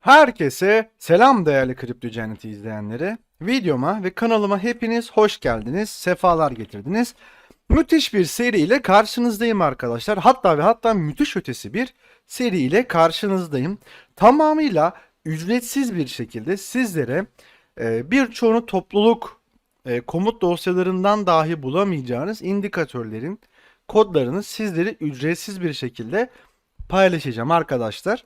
Herkese selam değerli Kripto Cenneti izleyenleri. Videoma ve kanalıma hepiniz hoş geldiniz, sefalar getirdiniz. Müthiş bir seriyle karşınızdayım arkadaşlar. Hatta ve hatta müthiş ötesi bir seriyle karşınızdayım. Tamamıyla ücretsiz bir şekilde sizlere e, birçoğunu topluluk e, komut dosyalarından dahi bulamayacağınız indikatörlerin kodlarını sizlere ücretsiz bir şekilde paylaşacağım arkadaşlar.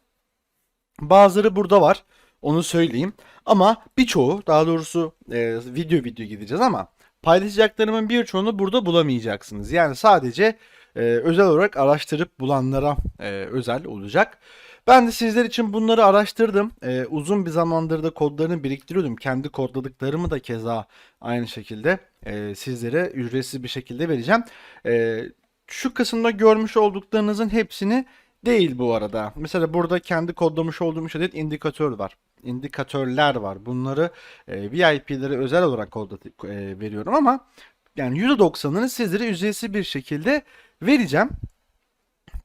Bazıları burada var. Onu söyleyeyim. Ama birçoğu daha doğrusu e, video video gideceğiz ama paylaşacaklarımın birçoğunu burada bulamayacaksınız. Yani sadece e, özel olarak araştırıp bulanlara e, özel olacak. Ben de sizler için bunları araştırdım. E, uzun bir zamandır da kodlarını biriktiriyordum. Kendi kodladıklarımı da keza aynı şekilde e, sizlere ücretsiz bir şekilde vereceğim. E, şu kısımda görmüş olduklarınızın hepsini Değil bu arada. Mesela burada kendi kodlamış olduğum 3 adet indikatör var. İndikatörler var. Bunları e, VIP'lere özel olarak kodla, e, veriyorum ama yani %90'ını sizlere ücretsiz bir şekilde vereceğim.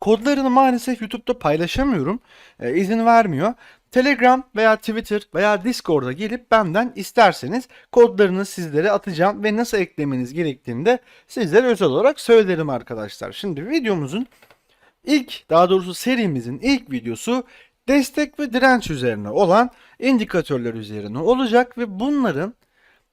Kodlarını maalesef YouTube'da paylaşamıyorum. E, izin vermiyor. Telegram veya Twitter veya Discord'a gelip benden isterseniz kodlarını sizlere atacağım ve nasıl eklemeniz gerektiğini de sizlere özel olarak söylerim arkadaşlar. Şimdi videomuzun İlk, daha doğrusu serimizin ilk videosu destek ve direnç üzerine olan indikatörler üzerine olacak ve bunların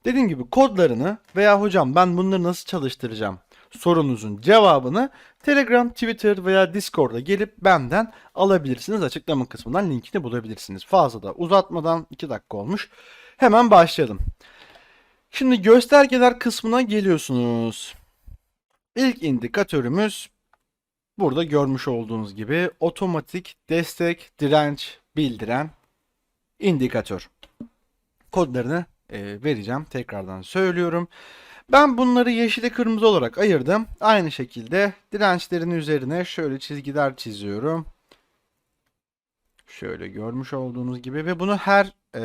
dediğim gibi kodlarını veya hocam ben bunları nasıl çalıştıracağım sorunuzun cevabını Telegram, Twitter veya Discord'a gelip benden alabilirsiniz. Açıklama kısmından linkini bulabilirsiniz. Fazla da uzatmadan 2 dakika olmuş. Hemen başlayalım. Şimdi göstergeler kısmına geliyorsunuz. İlk indikatörümüz Burada görmüş olduğunuz gibi otomatik destek direnç bildiren indikatör. Kodlarını e, vereceğim. Tekrardan söylüyorum. Ben bunları yeşile kırmızı olarak ayırdım. Aynı şekilde dirençlerin üzerine şöyle çizgiler çiziyorum. Şöyle görmüş olduğunuz gibi ve bunu her e,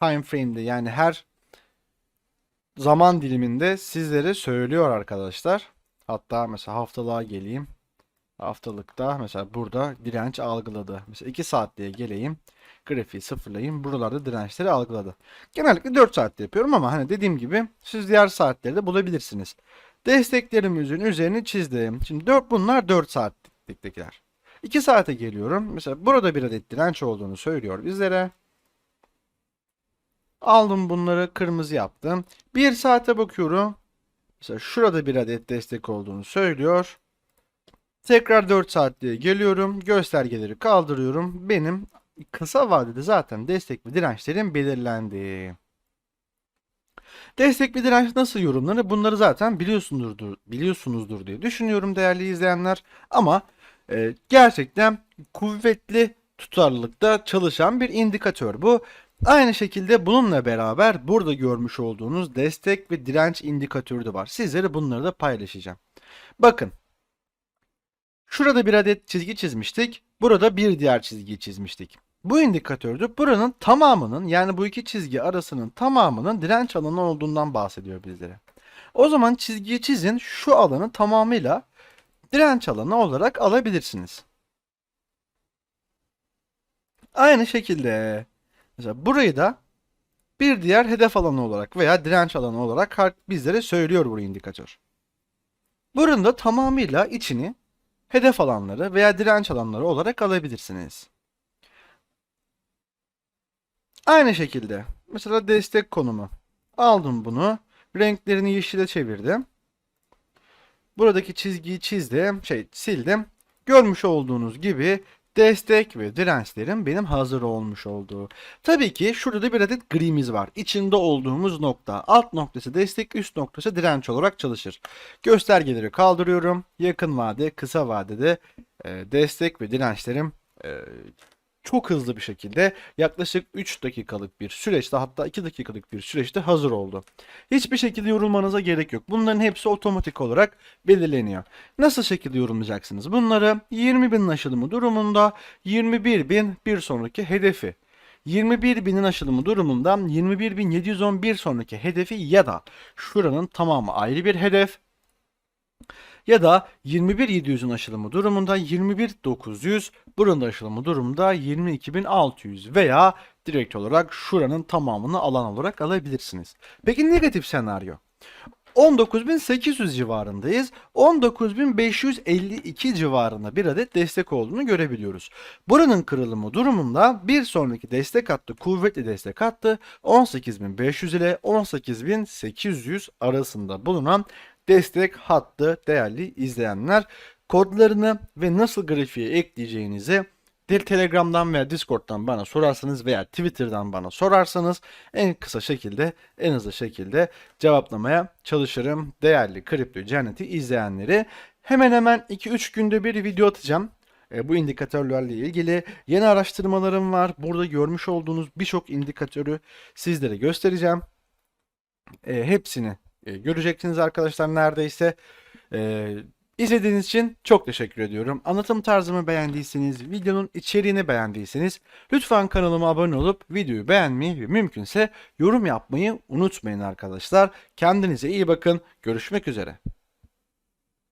time frame'de yani her zaman diliminde sizlere söylüyor arkadaşlar. Hatta mesela haftalığa geleyim haftalıkta mesela burada direnç algıladı. Mesela 2 saatliğe geleyim. Grafiği sıfırlayayım. Buralarda dirençleri algıladı. Genellikle 4 saatte yapıyorum ama hani dediğim gibi siz diğer saatleri de bulabilirsiniz. Desteklerimizin üzerini çizdim. Şimdi 4 bunlar 4 saatliktekiler. 2 saate geliyorum. Mesela burada bir adet direnç olduğunu söylüyor bizlere. Aldım bunları kırmızı yaptım. 1 saate bakıyorum. Mesela şurada bir adet destek olduğunu söylüyor. Tekrar 4 saatliğe geliyorum. Göstergeleri kaldırıyorum. Benim kısa vadede zaten destek ve dirençlerim belirlendi. Destek ve direnç nasıl yorumlanır? Bunları zaten biliyorsunuzdur, biliyorsunuzdur diye düşünüyorum değerli izleyenler. Ama e, gerçekten kuvvetli tutarlılıkta çalışan bir indikatör bu. Aynı şekilde bununla beraber burada görmüş olduğunuz destek ve direnç indikatörü de var. Sizlere bunları da paylaşacağım. Bakın Şurada bir adet çizgi çizmiştik. Burada bir diğer çizgiyi çizmiştik. Bu indikatörde buranın tamamının yani bu iki çizgi arasının tamamının direnç alanı olduğundan bahsediyor bizlere. O zaman çizgiyi çizin şu alanı tamamıyla direnç alanı olarak alabilirsiniz. Aynı şekilde mesela burayı da bir diğer hedef alanı olarak veya direnç alanı olarak bizlere söylüyor bu indikatör. Buranın da tamamıyla içini hedef alanları veya direnç alanları olarak alabilirsiniz. Aynı şekilde mesela destek konumu. Aldım bunu. Renklerini yeşile çevirdim. Buradaki çizgiyi çizdim. Şey sildim. Görmüş olduğunuz gibi destek ve dirençlerim benim hazır olmuş olduğu. Tabii ki şurada da bir adet grimiz var. İçinde olduğumuz nokta. Alt noktası destek, üst noktası direnç olarak çalışır. Göstergeleri kaldırıyorum. Yakın vade, kısa vadede e, destek ve dirençlerim e, çok hızlı bir şekilde yaklaşık 3 dakikalık bir süreçte hatta 2 dakikalık bir süreçte hazır oldu. Hiçbir şekilde yorulmanıza gerek yok. Bunların hepsi otomatik olarak belirleniyor. Nasıl şekilde yorumlayacaksınız? Bunları 20 bin aşılımı durumunda 21 bin bir sonraki hedefi. 21 binin aşılımı durumunda 21.711 sonraki hedefi ya da şuranın tamamı ayrı bir hedef ya da 21.700'ün aşılımı durumunda 21.900, buranın da aşılımı durumunda 22.600 veya direkt olarak şuranın tamamını alan olarak alabilirsiniz. Peki negatif senaryo? 19.800 civarındayız. 19.552 civarında bir adet destek olduğunu görebiliyoruz. Buranın kırılımı durumunda bir sonraki destek hattı kuvvetli destek hattı 18.500 ile 18.800 arasında bulunan destek hattı değerli izleyenler. Kodlarını ve nasıl grafiğe ekleyeceğinizi Telegram'dan veya Discord'dan bana sorarsanız veya Twitter'dan bana sorarsanız en kısa şekilde, en hızlı şekilde cevaplamaya çalışırım. Değerli Kripto Cenneti izleyenleri hemen hemen 2-3 günde bir video atacağım. E, bu indikatörlerle ilgili yeni araştırmalarım var. Burada görmüş olduğunuz birçok indikatörü sizlere göstereceğim. E, hepsini e, göreceksiniz arkadaşlar neredeyse. E, İzlediğiniz için çok teşekkür ediyorum. Anlatım tarzımı beğendiyseniz, videonun içeriğini beğendiyseniz lütfen kanalıma abone olup videoyu beğenmeyi ve mümkünse yorum yapmayı unutmayın arkadaşlar. Kendinize iyi bakın. Görüşmek üzere.